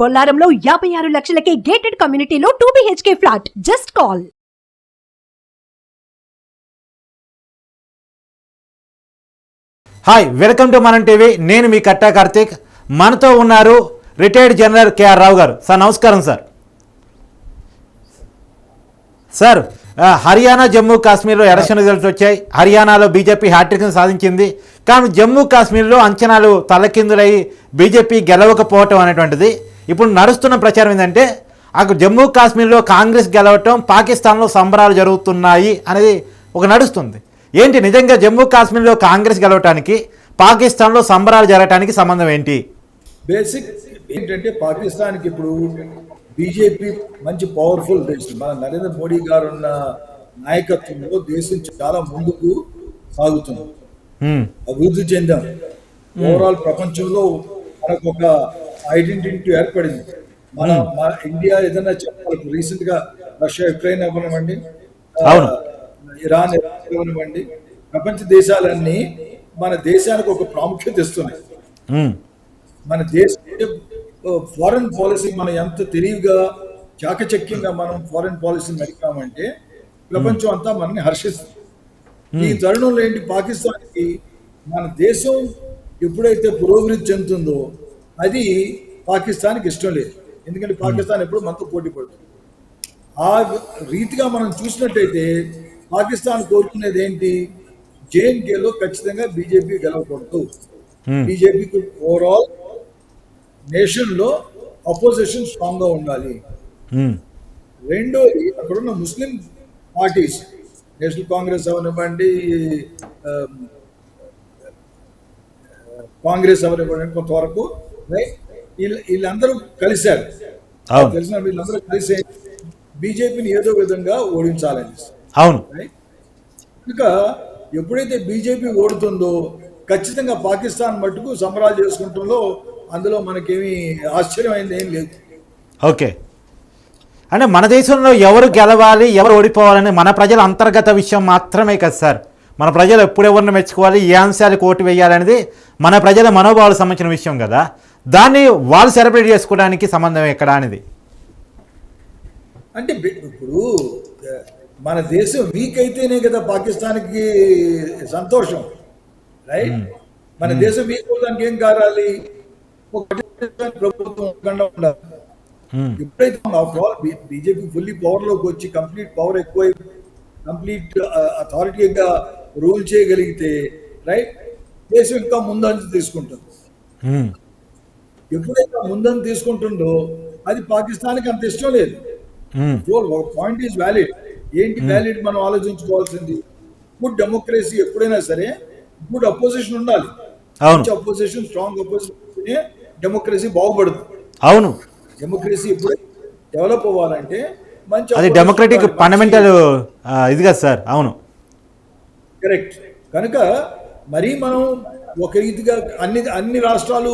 బొల్లారంలో యాభై ఆరు లక్షలకే గేటెడ్ కమ్యూనిటీలో two BHK flat just call hi welcome to మనం టీవీ నేను మీ కట్టా కార్తీక్. మనతో ఉన్నారు రిటైర్డ్ జనరల్ కేఆర్ రావు గారు. సార్ నమస్కారం సార్. సార్ హర్యానా జమ్మూ కాశ్మీర్లో ఎలక్షన్ రిజల్ట్స్ వచ్చాయి. హర్యానాలో బీజేపీ హ్యాట్రిక్ను సాధించింది. కానీ జమ్మూ కాశ్మీర్లో అంచనాలు తలకిందులై బీజేపీ గెలవకపోవటం అనేటువంటిది. ఇప్పుడు నడుస్తున్న ప్రచారం ఏంటంటే అక్కడ జమ్మూ కాశ్మీర్లో కాంగ్రెస్ గెలవటం పాకిస్తాన్లో సంబరాలు జరుగుతున్నాయి అనేది ఒక నడుస్తుంది. ఏంటి నిజంగా జమ్మూ కాశ్మీర్లో కాంగ్రెస్ గెలవటానికి పాకిస్తాన్లో సంబరాలు జరగటానికి సంబంధం ఏంటి? బేసిక్ ఏంటంటే పాకిస్తాన్కి ఇప్పుడు బీజేపీ మంచి పవర్ఫుల్ దేశం. మన నరేంద్ర మోడీ గారు ఉన్న నాయకత్వంలో దేశం చాలా ముందుకు సాగుతుంది. అభివృద్ధి చెందాం. ఓవరాల్ ప్రపంచంలో మనకు ఒక ఐడెంటిటీ ఏర్పడింది. మన మన ఇండియా ఏదైనా చెప్పాలి రీసెంట్గా రష్యా యుక్రెయిన్ అవ్వనివ్వండి అవును. ఇరాన్ అవ్వనివ్వండి ప్రపంచ దేశాలన్నీ మన దేశానికి ఒక ప్రాముఖ్యత ఇస్తున్నాయి. మన దేశ ఫారెన్ పాలసీ మనం ఎంత తెలివిగా చాకచక్యంగా మనం ఫారెన్ పాలసీ నడిపామంటే ప్రపంచం అంతా మనని హర్షిస్తుంది. ఈ తరుణంలో ఏంటి? పాకిస్తాన్కి మన దేశం ఎప్పుడైతే పురోభివృద్ధి చెందుతుందో అది పాకిస్తాన్కి ఇష్టం లేదు. ఎందుకంటే పాకిస్తాన్ ఎప్పుడు మనతో పోటీ పడుతుంది. ఆ రీతిగా మనం చూసినట్టయితే పాకిస్తాన్ కోరుకునేది ఏంటి? జేఎన్కేలో ఖచ్చితంగా బీజేపీ గెలవకూడదు. హ్మ్. బీజేపీకి ఓవరాల్ నేషన్లో అపోజిషన్ స్ట్రాంగ్గా ఉండాలి. హ్మ్, రెండోది అక్కడ ఉన్న ముస్లిం పార్టీస్ నేషనల్ కాంగ్రెస్ అవనివ్వండి కాంగ్రెస్ అవనివ్వండి కొంతవరకు వీళ్ళందరూ కలిశారు. తెలిసిన వీళ్ళందరూ కలిసి బీజేపీని ఏదో విధంగా ఓడించాలని అవును? కనుక ఎప్పుడైతే బీజేపీ ఓడుతుందో ఖచ్చితంగా పాకిస్తాన్ మట్టుకు సంబరాలు చేసుకుంటుందో అందులో మనకేమీ ఆశ్చర్యమైంది ఏం లేదు. ఓకే. అంటే మన దేశంలో ఎవరు గెలవాలి ఎవరు ఓడిపోవాలని మన ప్రజల అంతర్గత విషయం మాత్రమే కదా సార్. మన ప్రజలు ఎప్పుడు ఎవరిని మెచ్చుకోవాలి ఏ అంశాలకు ఓటు వేయాలనేది మన ప్రజల మనోభావాలకు సంబంధించిన విషయం కదా. దాన్ని వాళ్ళు సెలబ్రేట్ చేసుకోవడానికి సంబంధం ఎక్కడ అనేది? అంటే ఇప్పుడు మన దేశం వీక్ అయితేనే కదా పాకిస్తాన్కి సంతోషం రైట్? మన దేశం వీక్ అవడానికి ఏం కారాలి ఒక ప్రభుత్వం ఉండాలి. ఎప్పుడైతే ఆల్ బీజేపీ ఫుల్లీ పవర్లోకి వచ్చి కంప్లీట్ పవర్ ఎక్కువై కంప్లీట్ అథారిటీగా రూల్ చేయగలిగితే రైట్? దేశం ఇంకా ముందంజ తీసుకుంటుంది. ఎప్పుడైతే ముందంజ తీసుకుంటుందో అది పాకిస్తాన్కి అంత ఇష్టం లేదు. పాయింట్ ఈజ్ వ్యాలిడ్ ఏంటి వ్యాలిడ్ మనం ఆలోచించుకోవాల్సింది? గుడ్ డెమోక్రసీ ఎప్పుడైనా సరే గుడ్ అపోజిషన్ ఉండాలి. అపోజిషన్ స్ట్రాంగ్ అపోజిషన్ డెమోక్రసీ బాగుపడుతుంది. అవును. డెమోక్రసీ ఎప్పుడు డెవలప్ అవ్వాలంటే మంచి అది డెమోక్రటిక్. ఫండమెంటల్ ఇది కదా సార్? అవును. కరెక్ట్ కనుక మరీ మనం ఒక రీతిగా అన్ని అన్ని రాష్ట్రాలు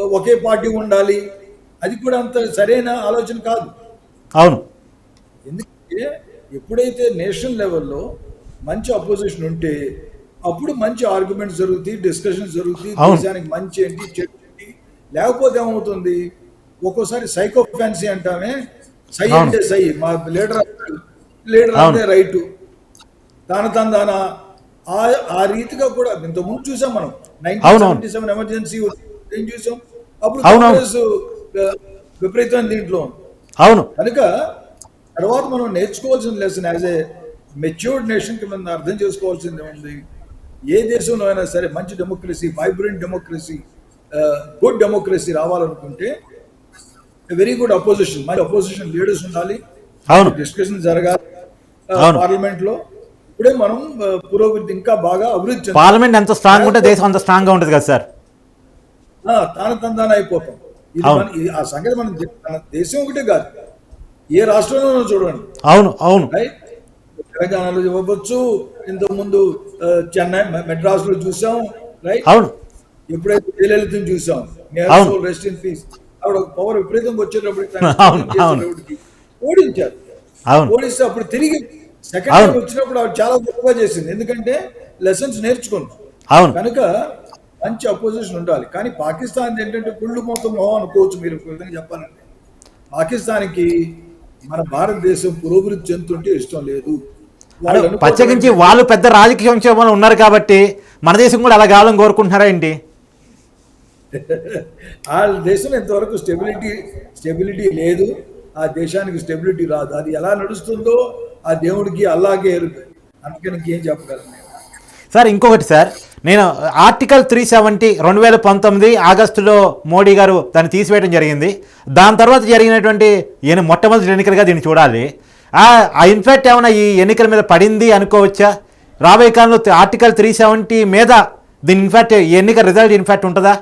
ఒకే పార్టీ ఉండాలి. అది కూడా అంత సరైన ఆలోచన కాదు. అవును. ఎందుకంటే ఎప్పుడైతే నేషనల్ లెవెల్లో మంచి అపోజిషన్ ఉంటే అప్పుడు మంచి ఆర్గ్యుమెంట్స్ జరుగుతాయి డిస్కషన్స్ జరుగుతాయి. దేశానికి మంచి ఏంటి చెడు ఏంటి. లేకపోతే ఏమవుతుంది? ఒక్కోసారి సైకో ఫ్యాన్సీ అంటామే. సై. అంటే సై. మా లీడర్ లీడర్. అంటే రైటు. దాన తందాన ఆ ఆ రీతిగా కూడా ఇంత ముందు చూసాం మనం. నైన్టీన్. సెవెంటీ సెవెన్ ఎమర్జెన్సీ ఏం చూసాం అప్పుడు. కాంగ్రెస్ విపరీతమైన దీంట్లో. అవును కనుక తర్వాత మనం నేర్చుకోవాల్సిన లెసన్ యాజ్ ఏ మెచ్యూర్డ్ నేషన్కి మనం అర్థం చేసుకోవాల్సింది ఉంది ఏ దేశంలో అయినా సరే మంచి democracy vibrant democracy good democracy రావాలనుకుంటే వెరీ గుడ్ అపోజిషన్ మంచి అపోజిషన్ లీడర్స్ ఉండాలి అవును డిస్కషన్ జరగాలి. పార్లమెంట్లో ఇప్పుడే మనం పురోభివృద్ధి ఇంకా బాగా అభివృద్ధి. పార్లమెంట్ ఎంత స్ట్రాంగ్ ఉంటే దేశం అంత స్ట్రాంగ్గా ఉంటుంది కదా సార్ ఆ, తాన తందాన అయిపోతాం. ఇది. మన- ఆ సంగతి మనం దేశం ఒకటే కాదు. ఏ రాష్ట్రంలోనూ చూడండి. అవును అవును. రైట్ తెలంగాణలో ఇవ్వచ్చు ఇంతకుముందు చెన్నై మెడ్రాస్లో చూసాం. రైట్ అవును. ఎప్పుడైతే జయలలితని చూసాం. రెస్ట్ ఇన్ పీస్ ఆవిడ ఒక పవర్ విపరీతంగా వచ్చేటప్పటికి. చేసేటప్పటికి ఓడించారు. ఓడిస్తే అప్పుడు తిరిగి సెకండ్ వచ్చినప్పుడు ఆవిడ చాలా గొప్పగా చేసింది. ఎందుకంటే లెసన్స్ నేర్చుకుంది. అవును. కనుక మంచి అపోజిషన్ ఉండాలి. కానీ పాకిస్తాన్ ఏంటంటే కుళ్ళు మొత్తం మొహం అనుకోవచ్చు మీరు. విధంగా చెప్పాలంటే పాకిస్తాన్కి మన భారతదేశం పురోభివృద్ధి చెందుతుంటే ఇష్టం లేదు. ప్రత్యేకించి వాళ్ళు పెద్ద రాజకీయ సంక్షేమంలో ఉన్నారు కాబట్టి మన దేశం కూడా అలా కావాలని కోరుకుంటున్నారా ఏంటి? వాళ్ళ దేశం ఇంతవరకు స్టెబిలిటీ స్టెబిలిటీ లేదు. ఆ దేశానికి స్టెబిలిటీ రాదు. అది ఎలా నడుస్తుందో ఆ దేవుడికి ఎరుగు అందుకని ఏం చెప్పగలను నేను. సార్ ఇంకొకటి సార్. నేను ఆర్టికల్ త్రీ సెవెంటీ రెండు వేల పంతొమ్మిది ఆగస్టులో మోడీ గారు దాన్ని తీసివేయడం జరిగింది. దాని తర్వాత జరిగినటువంటి ఈయన మొట్టమొదటి ఎన్నికలుగా దీన్ని చూడాలి. ఆ ఇన్ఫాక్ట్ ఏమైనా ఈ ఎన్నికల మీద పడింది అనుకోవచ్చా? రాబోయే కాలంలో ఆర్టికల్ త్రీ సెవెంటీ మీద దీని ఇన్ఫాక్ట్ ఎన్నికల ఎన్నిక రిజల్ట్ ఇన్ఫాక్ట్ ఉంటుందా?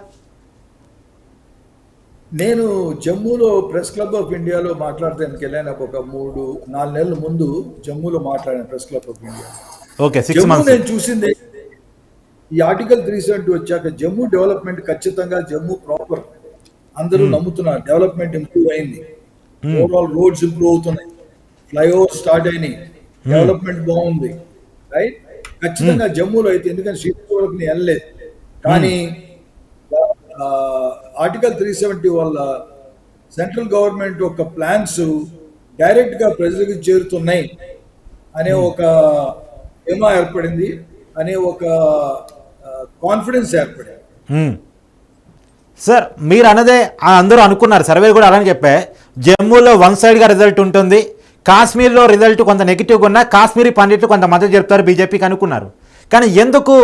నేను జమ్మూలో ప్రెస్ క్లబ్ ఆఫ్ ఇండియాలో మాట్లాడడానికి వెళ్ళాను ఒక మూడు నాలుగు నెలల ముందు జమ్మూలో మాట్లాడాను press club of India okay six months నేను చూసింది ఈ ఆర్టికల్ త్రీ సెవెంటీ వచ్చాక జమ్మూ డెవలప్మెంట్ ఖచ్చితంగా జమ్మూ ప్రాపర్ అందరూ నమ్ముతున్నారు. డెవలప్మెంట్ ఇంప్రూవ్ అయింది. ఓవరాల్ రోడ్స్ ఇంప్రూవ్ అవుతున్నాయి. ఫ్లైఓవర్ స్టార్ట్ అయినాయి. డెవలప్మెంట్ బాగుంది. రైట్ ఖచ్చితంగా జమ్మూలో అయితే ఎందుకంటే శ్రీకాకుళంకి నేను వెళ్ళలేదు. కానీ ఆర్టికల్ త్రీ సెవెంటీ వల్ల సెంట్రల్ గవర్నమెంట్ యొక్క ప్లాన్స్ డైరెక్ట్గా ప్రజలకు చేరుతున్నాయి. అనే ఒక ఏమా ఏర్పడింది అనే ఒక కాన్ఫిడెన్స్ ఏర్పడింది. సార్ మీరు అన్నదే అందరూ అనుకున్నారు. సర్వే కూడా అలానే చెప్పే. జమ్మూలో వన్ సైడ్గా రిజల్ట్ ఉంటుంది. కాశ్మీర్లో రిజల్ట్ కొంత నెగిటివ్గా ఉన్నా కాశ్మీరీ పండిట్లు కొంత మద్దతు చెప్తారు బీజేపీకి అనుకున్నారు. కానీ ఎందుకు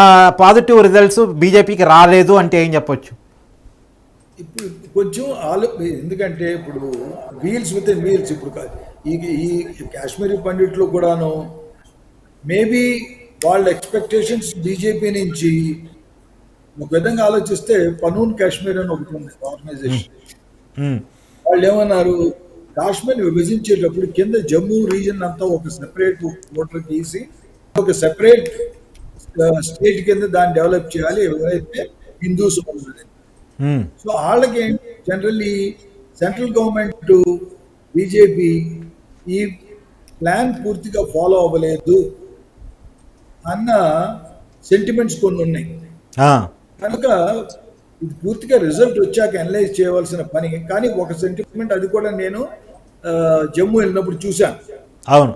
ఆ పాజిటివ్ రిజల్ట్స్ బీజేపీకి రాలేదు అంటే ఏం చెప్పొచ్చు? ఇప్పుడు కొంచెం ఆలో ఎందుకంటే ఇప్పుడు వీల్స్ విత్ వీల్స్ ఇప్పుడు ఈ ఈ కాశ్మీరీ పండిట్లో కూడాను మేబీ వాళ్ళ ఎక్స్పెక్టేషన్స్ బీజేపీ నుంచి ఒక విధంగా ఆలోచిస్తే పనూన్ కాశ్మీర్ అని ఒకటి ఉంది ఆర్గనైజేషన్ మ్మ్. వాళ్ళు ఏమన్నారు? కాశ్మీర్ విభజించేటప్పుడు కింద జమ్మూ రీజన్ అంతా ఒక సెపరేట్ ఓటర్ తీసి ఒక సెపరేట్ స్టేట్ కింద దాన్ని డెవలప్ చేయాలి. ఎవరైతే హిందూస్ మ్మ్. సో వాళ్ళకి జనరల్లీ సెంట్రల్ గవర్నమెంట్ బీజేపీ ఈ ప్లాన్ పూర్తిగా ఫాలో అవ్వలేదు. అన్న సెంటిమెంట్స్ కొన్ని ఉన్నాయి. కనుక ఇది పూర్తిగా రిజల్ట్ వచ్చాక అనలైజ్ చేయవలసిన పని. కానీ ఒక సెంటిమెంట్ అది కూడా నేను జమ్మూ వెళ్ళినప్పుడు చూశాను. అవును.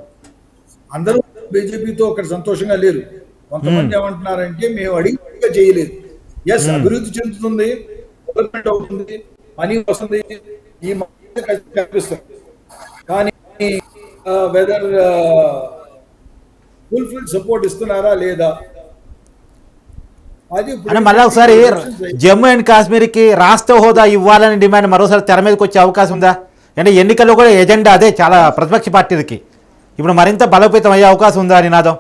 అందరూ బీజేపీతో అక్కడ సంతోషంగా లేరు. కొంతమంది ఏమంటున్నారంటే మేము అడిగిగా చేయలేదు. ఎస్ అభివృద్ధి చెందుతుంది డెవలప్మెంట్ అవుతుంది మనీ వస్తుంది ఈ మధ్య కనిపిస్తుంది. కానీ వెదర్ ఫుల్ఫిల్ సపోర్ట్ ఇస్తున్నారా లేదా? అంటే మళ్ళీ ఒకసారి జమ్మూ అండ్ కాశ్మీర్కి రాష్ట్ర హోదా ఇవ్వాలని డిమాండ్ మరోసారి తెర మీదకి వచ్చే అవకాశం ఉందా? అంటే ఎన్నికల్లో కూడా ఎజెండా అదే చాలా ప్రతిపక్ష పార్టీలకి. ఇప్పుడు మరింత బలోపేతం అయ్యే అవకాశం ఉందా నినాదం?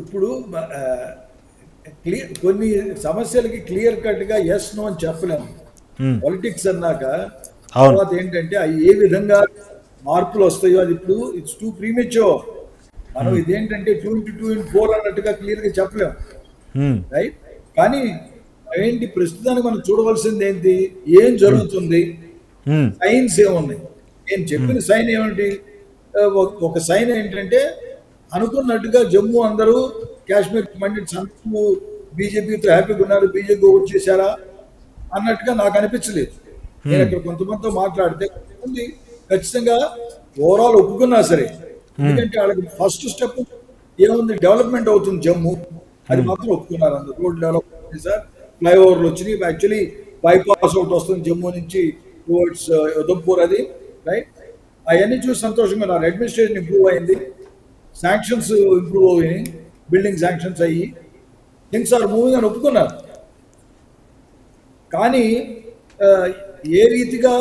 ఇప్పుడు క్లియర్ కొన్ని సమస్యలకి క్లియర్ కట్గా ఎస్ నో అని చెప్పలేము. పాలిటిక్స్ అన్నాక. తర్వాత ఏంటంటే అవి ఏ విధంగా మార్పులు వస్తాయో అది ఇప్పుడు ఇట్స్ టూ ప్రీమెచ్యూర్ మనం ఇదేంటంటే two into two into four అన్నట్టుగా క్లియర్గా చెప్పలేము మ్మ్. రైట్ కానీ ఏంటి ప్రస్తుతానికి మనం చూడవలసింది ఏంటి? ఏం జరుగుతుంది. సైన్స్ ఏమున్నాయి? నేను చెప్పిన సైన్ ఏమిటి? ఒక- సైన్ ఏంటంటే అనుకున్నట్టుగా జమ్మూ అందరూ కాశ్మీర్ పండిట్స్ అందరూ బీజేపీతో హ్యాపీగా ఉన్నారు బీజేపీ ఓట్ చేశారా? అన్నట్టుగా నాకు అనిపించలేదు. నేను ఇక్కడ కొంతమందితో మాట్లాడితే కొంతమంది ఖచ్చితంగా ఓవరాల్ ఒప్పుకున్నా సరే ఎందుకంటే వాళ్ళకి ఫస్ట్ స్టెప్ ఏముంది? డెవలప్మెంట్ అవుతుంది జమ్మూ. అది మాత్రం ఒప్పుకున్నారు అందరు. Road development sir. ఫ్లైఓవర్లు వచ్చినాయి. యాక్చువల్లీ బైపాస్ ఒకటి వస్తుంది జమ్మూ నుంచి టువర్డ్స్ ఉదంపూర్ అది రైట్ అవన్నీ చూసి సంతోషంగా ఉన్నారు. అడ్మినిస్ట్రేషన్ ఇంప్రూవ్ అయింది. శాంక్షన్స్ ఇంప్రూవ్ అయ్యాయి బిల్డింగ్ శాంక్షన్స్ అయ్యి. థింగ్స్ ఆర్ మూవింగ్ అని ఒప్పుకున్నారు. కానీ ఆ, ఏ రీతిగా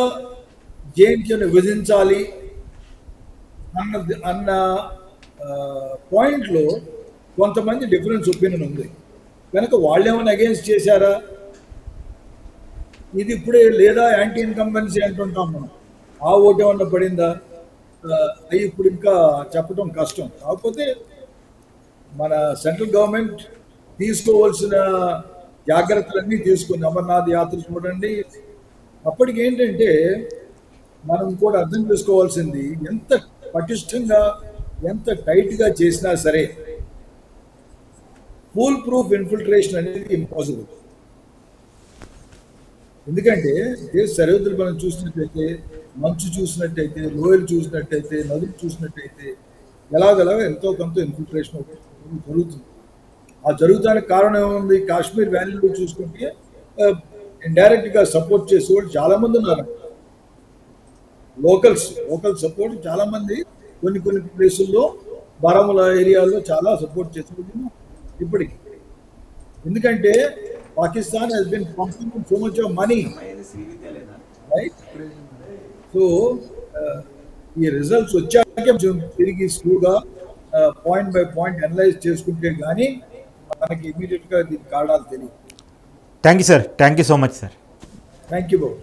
జేఎన్టీని విభజించాలి అన్న అన్న పాయింట్లో కొంతమంది డిఫరెన్స్ ఒపీనియన్ ఉంది. కనుక వాళ్ళేమైనా అగేన్స్ట్ చేశారా? ఇది ఇప్పుడే లేదా యాంటీ ఇన్కంబెన్సీ అంటుంటాం మనం. ఆ ఓటు ఏమన్నా పడిందా? అవి ఇప్పుడు ఇంకా చెప్పడం కష్టం. కాకపోతే మన సెంట్రల్ గవర్నమెంట్ తీసుకోవాల్సిన జాగ్రత్తలన్నీ తీసుకుంది. అమర్నాథ్ యాత్ర చూడండి. అప్పటికి ఏంటంటే మనం కూడా అర్థం చేసుకోవాల్సింది ఎంత పటిష్టంగా ఎంత టైట్గా చేసినా సరే ఫూల్ ప్రూఫ్ ఇన్ఫిల్ట్రేషన్ అనేది ఇంపాసిబుల్ ఎందుకంటే దేశ సరిహద్దులు మనం చూసినట్టయితే మంచు చూసినట్టయితే లోయలు చూసినట్టయితే నదులు చూసినట్టయితే ఎలాగెలాగ ఎంతో కొంత ఇన్ఫిల్ట్రేషన్ జరుగుతుంది. ఆ జరుగుతానికి కారణం ఏముంది? కాశ్మీర్ వ్యాలీలో చూసుకుంటే ఇండైరెక్ట్గా సపోర్ట్ చేసే వాళ్ళు చాలా మంది ఉన్నారు. లోకల్స్ లోకల్ సపోర్ట్ చాలా మంది కొన్ని కొన్ని ప్లేసుల్లో బారాముల ఏరియాలో చాలా సపోర్ట్ చేసే వాళ్ళు ఉన్నారు ఇప్పటికి. ఎందుకంటే Pakistan he's been pumping so much of money right so ఈ రిజల్ట్స్ వచ్చాక తిరిగి స్లోగా పాయింట్ బై పాయింట్ అనలైజ్ చేసుకుంటే కానీ మనకి ఇమీడియట్గా దీని కారణాలు తెలియదు thank you sir thank you so much sir thank you Babu